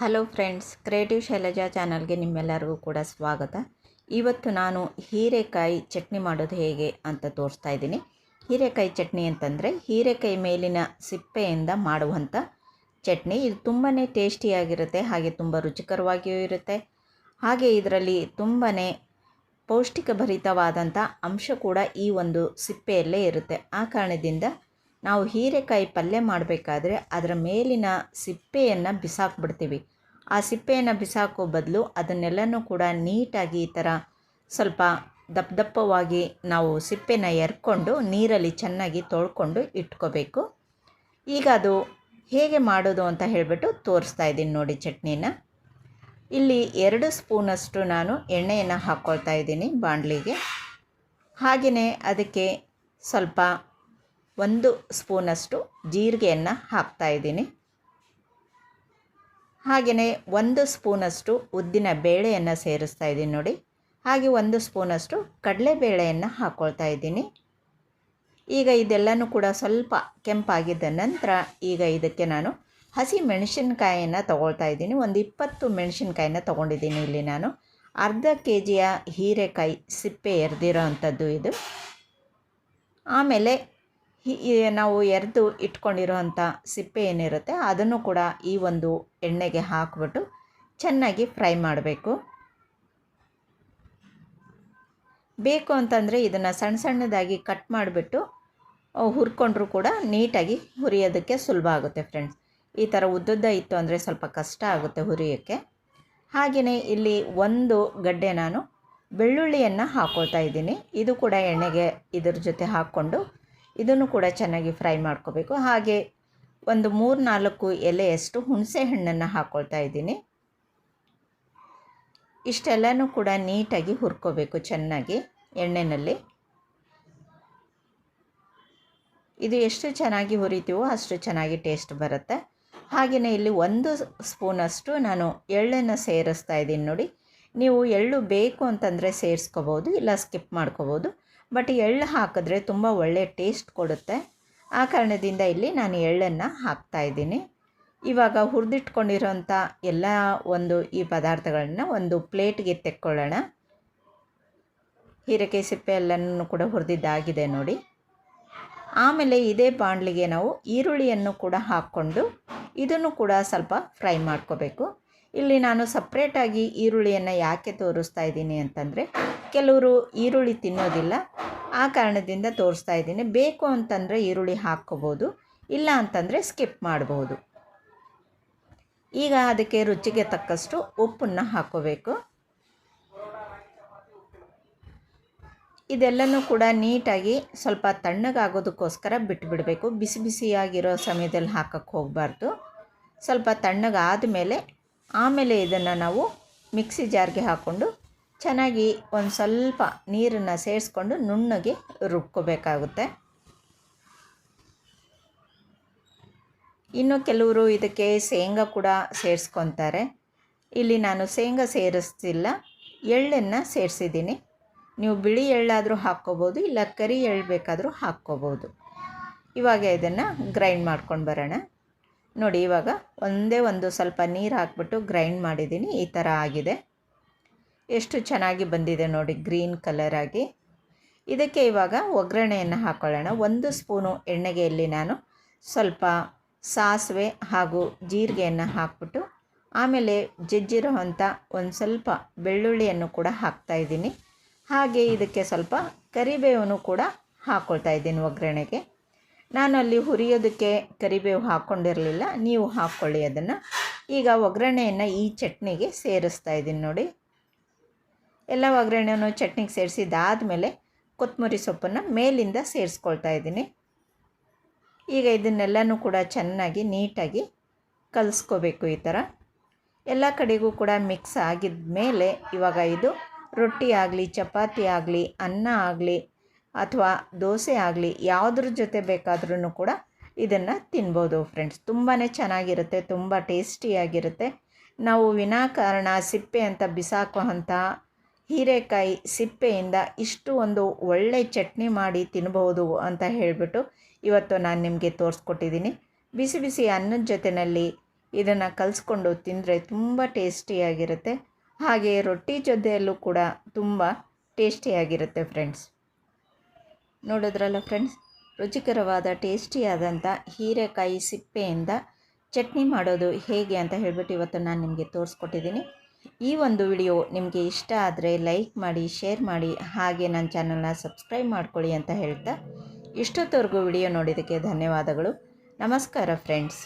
Hello friends, creative Shailaja ಚಾನಲ್ಗೆ ನಿಮ್ಮೆಲ್ಲರಿಗೂ ಕೂಡ ಸ್ವಾಗತ. ಇವತ್ತು ನಾನು ಹೀರೆಕಾಯಿ ಚಟ್ನಿ ಮಾಡೋದು ಹೇಗೆ ಅಂತ ತೋರಿಸ್ತಾ ಇದ್ದೀನಿ. ಹೀರೆಕಾಯಿ ಚಟ್ನಿ ಅಂತಂದರೆ ಹೀರೆಕಾಯಿ ಮೇಲಿನ ಸಿಪ್ಪೆಯಿಂದ ಮಾಡುವಂಥ ಚಟ್ನಿ. ಇದು ತುಂಬಾ ಟೇಸ್ಟಿಯಾಗಿರುತ್ತೆ, ಹಾಗೆ ತುಂಬ ರುಚಿಕರವಾಗಿಯೂ ಇರುತ್ತೆ. ಹಾಗೆ ಇದರಲ್ಲಿ ತುಂಬಾ ಪೌಷ್ಟಿಕಭರಿತವಾದಂಥ ಅಂಶ ಕೂಡ ಈ ಒಂದು ಸಿಪ್ಪೆಯಲ್ಲೇ ಇರುತ್ತೆ. ಆ ಕಾರಣದಿಂದ ನಾವು ಹೀರೆಕಾಯಿ ಪಲ್ಯ ಮಾಡಬೇಕಾದ್ರೆ ಅದರ ಮೇಲಿನ ಸಿಪ್ಪೆಯನ್ನು ಬಿಸಾಕ್ಬಿಡ್ತೀವಿ. ಆ ಸಿಪ್ಪೆಯನ್ನು ಬಿಸಾಕೋ ಬದಲು ಅದನ್ನೆಲ್ಲನೂ ಕೂಡ ನೀಟಾಗಿ ಈ ಥರ ಸ್ವಲ್ಪ ದಪ್ಪ ದಪ್ಪವಾಗಿ ನಾವು ಸಿಪ್ಪೆನ ಎರ್ಕೊಂಡು ನೀರಲ್ಲಿ ಚೆನ್ನಾಗಿ ತೊಳ್ಕೊಂಡು ಇಟ್ಕೋಬೇಕು. ಈಗ ಅದು ಹೇಗೆ ಮಾಡೋದು ಅಂತ ಹೇಳಿಬಿಟ್ಟು ತೋರಿಸ್ತಾ ಇದ್ದೀನಿ ನೋಡಿ ಚಟ್ನಿನ. ಇಲ್ಲಿ ಎರಡು ಸ್ಪೂನಷ್ಟು ನಾನು ಎಣ್ಣೆಯನ್ನು ಹಾಕ್ಕೊಳ್ತಾ ಇದ್ದೀನಿ ಬಾಣಲಿಗೆ. ಹಾಗೆಯೇ ಅದಕ್ಕೆ ಸ್ವಲ್ಪ ಒಂದು ಸ್ಪೂನಷ್ಟು ಜೀರಿಗೆಯನ್ನು ಹಾಕ್ತಾ ಇದ್ದೀನಿ. ಹಾಗೆಯೇ ಒಂದು ಸ್ಪೂನಷ್ಟು ಉದ್ದಿನ ಬೇಳೆಯನ್ನು ಸೇರಿಸ್ತಾ ಇದ್ದೀನಿ ನೋಡಿ. ಹಾಗೆ ಒಂದು ಸ್ಪೂನಷ್ಟು ಕಡಲೆಬೇಳೆಯನ್ನು ಹಾಕ್ಕೊಳ್ತಾ ಇದ್ದೀನಿ. ಈಗ ಇದೆಲ್ಲನೂ ಕೂಡ ಸ್ವಲ್ಪ ಕೆಂಪಾಗಿದ್ದ ನಂತರ ಈಗ ಇದಕ್ಕೆ ನಾನು ಹಸಿ ಮೆಣಸಿನ್ಕಾಯನ್ನು ತೊಗೊಳ್ತಾ ಇದ್ದೀನಿ. ಒಂದು ಇಪ್ಪತ್ತು ಮೆಣಸಿನ್ಕಾಯಿನ ತೊಗೊಂಡಿದ್ದೀನಿ ಇಲ್ಲಿ ನಾನು. ಅರ್ಧ ಕೆ ಜಿಯ ಹೀರೆಕಾಯಿ ಸಿಪ್ಪೆ ಎರೆದಿರೋ ಅಂಥದ್ದು ಇದು. ಆಮೇಲೆ ನಾವು ಎರೆದು ಇಟ್ಕೊಂಡಿರೋಂಥ ಸಿಪ್ಪೆ ಏನಿರುತ್ತೆ ಅದನ್ನು ಕೂಡ ಈ ಒಂದು ಎಣ್ಣೆಗೆ ಹಾಕಿಬಿಟ್ಟು ಚೆನ್ನಾಗಿ ಫ್ರೈ ಮಾಡಬೇಕು. ಬೇಕು ಅಂತಂದರೆ ಇದನ್ನು ಸಣ್ಣ ಸಣ್ಣದಾಗಿ ಕಟ್ ಮಾಡಿಬಿಟ್ಟು ಹುರ್ಕೊಂಡ್ರೂ ಕೂಡ ನೀಟಾಗಿ ಹುರಿಯೋದಕ್ಕೆ ಸುಲಭ ಆಗುತ್ತೆ ಫ್ರೆಂಡ್ಸ್. ಈ ಥರ ಉದ್ದುದ್ದ ಇತ್ತು ಅಂದರೆ ಸ್ವಲ್ಪ ಕಷ್ಟ ಆಗುತ್ತೆ ಹುರಿಯೋಕ್ಕೆ. ಹಾಗೆಯೇ ಇಲ್ಲಿ ಒಂದು ಗಡ್ಡೆ ನಾನು ಬೆಳ್ಳುಳ್ಳಿಯನ್ನು ಹಾಕ್ಕೊಳ್ತಾ ಇದ್ದೀನಿ. ಇದು ಕೂಡ ಎಣ್ಣೆಗೆ ಇದ್ರ ಜೊತೆ ಹಾಕ್ಕೊಂಡು ಇದನ್ನು ಕೂಡ ಚೆನ್ನಾಗಿ ಫ್ರೈ ಮಾಡ್ಕೋಬೇಕು. ಹಾಗೆ ಒಂದು ಮೂರು ನಾಲ್ಕು ಎಲೆಯಷ್ಟು ಹುಣಸೆ ಹಣ್ಣನ್ನು ಹಾಕ್ಕೊಳ್ತಾ ಇದ್ದೀನಿ. ಇಷ್ಟೆಲ್ಲನೂ ಕೂಡ ನೀಟಾಗಿ ಹುರ್ಕೋಬೇಕು ಚೆನ್ನಾಗಿ ಎಣ್ಣೆಯಲ್ಲಿ ಇದು ಎಷ್ಟು ಚೆನ್ನಾಗಿ ಹುರಿತೀವೋ ಅಷ್ಟು ಚೆನ್ನಾಗಿ ಟೇಸ್ಟ್ ಬರುತ್ತೆ. ಹಾಗೆಯೇ ಇಲ್ಲಿ ಒಂದು ಸ್ಪೂನಷ್ಟು ನಾನು ಎಳ್ಳನ್ನು ಸೇರಿಸ್ತಾ ಇದ್ದೀನಿ ನೋಡಿ. ನೀವು ಎಳ್ಳು ಬೇಕು ಅಂತಂದರೆ ಸೇರಿಸ್ಕೋಬೋದು, ಇಲ್ಲ ಸ್ಕಿಪ್ ಮಾಡ್ಕೋಬೋದು. ಬಟ್ ಎಳ್ಳು ಹಾಕಿದ್ರೆ ತುಂಬ ಒಳ್ಳೆಯ ಟೇಸ್ಟ್ ಕೊಡುತ್ತೆ. ಆ ಕಾರಣದಿಂದ ಇಲ್ಲಿ ನಾನು ಎಳ್ಳನ್ನು ಹಾಕ್ತಾ ಇದ್ದೀನಿ. ಇವಾಗ ಹುರಿದಿಟ್ಕೊಂಡಿರೋಂಥ ಎಲ್ಲ ಒಂದು ಈ ಪದಾರ್ಥಗಳನ್ನ ಒಂದು ಪ್ಲೇಟ್ಗೆ ತೆಕ್ಕೊಳ್ಳೋಣ. ಹೀರೆಕಾಯಿ ಸಿಪ್ಪೆ ಎಲ್ಲನೂ ಕೂಡ ಹುರಿದಿದ್ದಾಗಿದೆ ನೋಡಿ. ಆಮೇಲೆ ಇದೇ ಬಾಣಲಿಗೆ ನಾವು ಈರುಳ್ಳಿಯನ್ನು ಕೂಡ ಹಾಕ್ಕೊಂಡು ಇದನ್ನು ಕೂಡ ಸ್ವಲ್ಪ ಫ್ರೈ ಮಾಡ್ಕೋಬೇಕು. ಇಲ್ಲಿ ನಾನು ಸಪ್ರೇಟಾಗಿ ಈರುಳ್ಳಿಯನ್ನು ಯಾಕೆ ತೋರಿಸ್ತಾ ಇದ್ದೀನಿ ಅಂತಂದರೆ, ಕೆಲವರು ಈರುಳ್ಳಿ ತಿನ್ನೋದಿಲ್ಲ. ಆ ಕಾರಣದಿಂದ ತೋರಿಸ್ತಾ ಇದ್ದೀನಿ. ಬೇಕು ಅಂತಂದರೆ ಈರುಳ್ಳಿ ಹಾಕ್ಕೋಬೋದು, ಇಲ್ಲ ಅಂತಂದರೆ ಸ್ಕಿಪ್ ಮಾಡ್ಬೋದು. ಈಗ ಅದಕ್ಕೆ ರುಚಿಗೆ ತಕ್ಕಷ್ಟು ಉಪ್ಪನ್ನು ಹಾಕ್ಕೋಬೇಕು. ಇದೆಲ್ಲನೂ ಕೂಡ ನೀಟಾಗಿ ಸ್ವಲ್ಪ ತಣ್ಣಗಾಗೋದಕ್ಕೋಸ್ಕರ ಬಿಟ್ಟುಬಿಡಬೇಕು ಬಿಸಿ ಬಿಸಿಯಾಗಿರೋ ಸಮಯದಲ್ಲಿ ಹಾಕಕ್ಕೆ ಹೋಗಬಾರ್ದು. ಸ್ವಲ್ಪ ತಣ್ಣಗಾದ ಮೇಲೆ ಆಮೇಲೆ ಇದನ್ನು ನಾವು ಮಿಕ್ಸಿ ಜಾರ್ಗೆ ಹಾಕ್ಕೊಂಡು ಚೆನ್ನಾಗಿ ಒಂದು ಸ್ವಲ್ಪ ನೀರನ್ನು ಸೇರಿಸ್ಕೊಂಡು ನುಣ್ಣಗೆ ರುಬ್ಕೋಬೇಕಾಗುತ್ತೆ. ಇನ್ನು ಕೆಲವರು ಇದಕ್ಕೆ ಶೇಂಗಾ ಕೂಡ ಸೇರಿಸ್ಕೊತಾರೆ. ಇಲ್ಲಿ ನಾನು ಶೇಂಗಾ ಸೇರಿಸ್ತಿಲ್ಲ, ಎಳ್ಳನ್ನು ಸೇರಿಸಿದ್ದೀನಿ. ನೀವು ಬಿಳಿ ಎಳ್ಳಾದರೂ ಹಾಕ್ಕೋಬೋದು, ಇಲ್ಲ ಕರಿ ಎಳ್ಳು ಬೇಕಾದರೂ ಹಾಕ್ಕೋಬೋದು. ಇವಾಗ ಇದನ್ನು ಗ್ರೈಂಡ್ ಮಾಡ್ಕೊಂಡು ಬರೋಣ. ನೋಡಿ, ಇವಾಗ ಒಂದೇ ಒಂದು ಸ್ವಲ್ಪ ನೀರು ಹಾಕ್ಬಿಟ್ಟು ಗ್ರೈಂಡ್ ಮಾಡಿದ್ದೀನಿ ಈ ಥರ ಆಗಿದೆ. ಎಷ್ಟು ಚೆನ್ನಾಗಿ ಬಂದಿದೆ ನೋಡಿ, ಗ್ರೀನ್ ಕಲರಾಗಿ ಇದಕ್ಕೆ ಇವಾಗ ಒಗ್ಗರಣೆಯನ್ನು ಹಾಕ್ಕೊಳ್ಳೋಣ ಒಂದು ಸ್ಪೂನು ಎಣ್ಣೆಗೆಯಲ್ಲಿ ನಾನು ಸ್ವಲ್ಪ ಸಾಸಿವೆ ಹಾಗೂ ಜೀರಿಗೆಯನ್ನು ಹಾಕ್ಬಿಟ್ಟು ಆಮೇಲೆ ಜಜ್ಜಿರೋ ಅಂಥ ಒಂದು ಸ್ವಲ್ಪ ಬೆಳ್ಳುಳ್ಳಿಯನ್ನು ಕೂಡ ಹಾಕ್ತಾಯಿದ್ದೀನಿ ಹಾಗೆ ಇದಕ್ಕೆ ಸ್ವಲ್ಪ ಕರಿಬೇವನ್ನು ಕೂಡ ಹಾಕ್ಕೊಳ್ತಾ ಇದ್ದೀನಿ ಒಗ್ಗರಣೆಗೆ. ನಾನು ಅಲ್ಲಿ ಹುರಿಯೋದಕ್ಕೆ ಕರಿಬೇವು ಹಾಕ್ಕೊಂಡಿರಲಿಲ್ಲ ನೀವು ಹಾಕ್ಕೊಳ್ಳಿ ಅದನ್ನು. ಈಗ ಒಗ್ಗರಣೆಯನ್ನು ಈ ಚಟ್ನಿಗೆ ಸೇರಿಸ್ತಾ ಇದ್ದೀನಿ ನೋಡಿ. ಎಲ್ಲ ಒಗ್ಗರಣೆಯನ್ನು ಚಟ್ನಿಗೆ ಸೇರಿಸಿದ್ದಾದಮೇಲೆ ಕೊತ್ತಂಬರಿ ಸೊಪ್ಪನ್ನು ಮೇಲಿಂದ ಸೇರಿಸ್ಕೊಳ್ತಾ ಇದ್ದೀನಿ. ಈಗ ಇದನ್ನೆಲ್ಲನೂ ಕೂಡ ಚೆನ್ನಾಗಿ ನೀಟಾಗಿ ಕಲಿಸ್ಕೋಬೇಕು ಈ ಥರ. ಎಲ್ಲ ಕಡೆಗೂ ಕೂಡ ಮಿಕ್ಸ್ ಆಗಿದ ಮೇಲೆ ಇವಾಗ ಇದು ರೊಟ್ಟಿ ಆಗಲಿ, ಚಪಾತಿ ಆಗಲಿ, ಅನ್ನ ಆಗಲಿ ಅಥವಾ ದೋಸೆ ಆಗಲಿ ಯಾವುದ್ರ ಜೊತೆ ಬೇಕಾದ್ರೂ ಕೂಡ ಇದನ್ನು ತಿನ್ಬೋದು ಫ್ರೆಂಡ್ಸ್ ತುಂಬಾ ಚೆನ್ನಾಗಿರುತ್ತೆ, ತುಂಬ ಟೇಸ್ಟಿಯಾಗಿರುತ್ತೆ ನಾವು ವಿನಾಕಾರಣ ಸಿಪ್ಪೆ ಅಂತ ಬಿಸಾಕೋ ಅಂಥ ಹೀರೆಕಾಯಿ ಸಿಪ್ಪೆಯಿಂದ ಇಷ್ಟು ಒಂದು ಒಳ್ಳೆ ಚಟ್ನಿ ಮಾಡಿ ತಿನ್ಬೋದು ಅಂತ ಹೇಳಿಬಿಟ್ಟು ಇವತ್ತು ನಾನು ನಿಮಗೆ ತೋರಿಸ್ಕೊಟ್ಟಿದ್ದೀನಿ ಬಿಸಿ ಬಿಸಿ ಅನ್ನದ ಜೊತೆಯಲ್ಲಿ ಇದನ್ನು ಕಲಿಸ್ಕೊಂಡು ತಿಂದರೆ ತುಂಬ ಟೇಸ್ಟಿಯಾಗಿರುತ್ತೆ ಹಾಗೆ ರೊಟ್ಟಿ ಜೊತೆಯಲ್ಲೂ ಕೂಡ ತುಂಬ ಟೇಸ್ಟಿಯಾಗಿರುತ್ತೆ ಫ್ರೆಂಡ್ಸ್ ನೋಡಿದ್ರಲ್ಲ ಫ್ರೆಂಡ್ಸ್? ರುಚಿಕರವಾದ ಟೇಸ್ಟಿಯಾದಂಥ ಹೀರೆಕಾಯಿ ಸಿಪ್ಪೆಯಿಂದ ಚಟ್ನಿ ಮಾಡೋದು ಹೇಗೆ ಅಂತ ಹೇಳ್ಬಿಟ್ಟು ಇವತ್ತು ನಾನು ನಿಮಗೆ ತೋರಿಸ್ಕೊಟ್ಟಿದ್ದೀನಿ. ಈ ಒಂದು ವಿಡಿಯೋ ನಿಮಗೆ ಇಷ್ಟ ಆದರೆ ಲೈಕ್ ಮಾಡಿ, ಶೇರ್ ಮಾಡಿ, ಹಾಗೆ ನನ್ನ ಚಾನಲ್ನ ಸಬ್ಸ್ಕ್ರೈಬ್ ಮಾಡ್ಕೊಳ್ಳಿ ಅಂತ ಹೇಳ್ತಾ ಇಷ್ಟೊತ್ತವರೆಗೂ ವಿಡಿಯೋ ನೋಡಿದ್ದಕ್ಕೆ ಧನ್ಯವಾದಗಳು. ನಮಸ್ಕಾರ ಫ್ರೆಂಡ್ಸ್.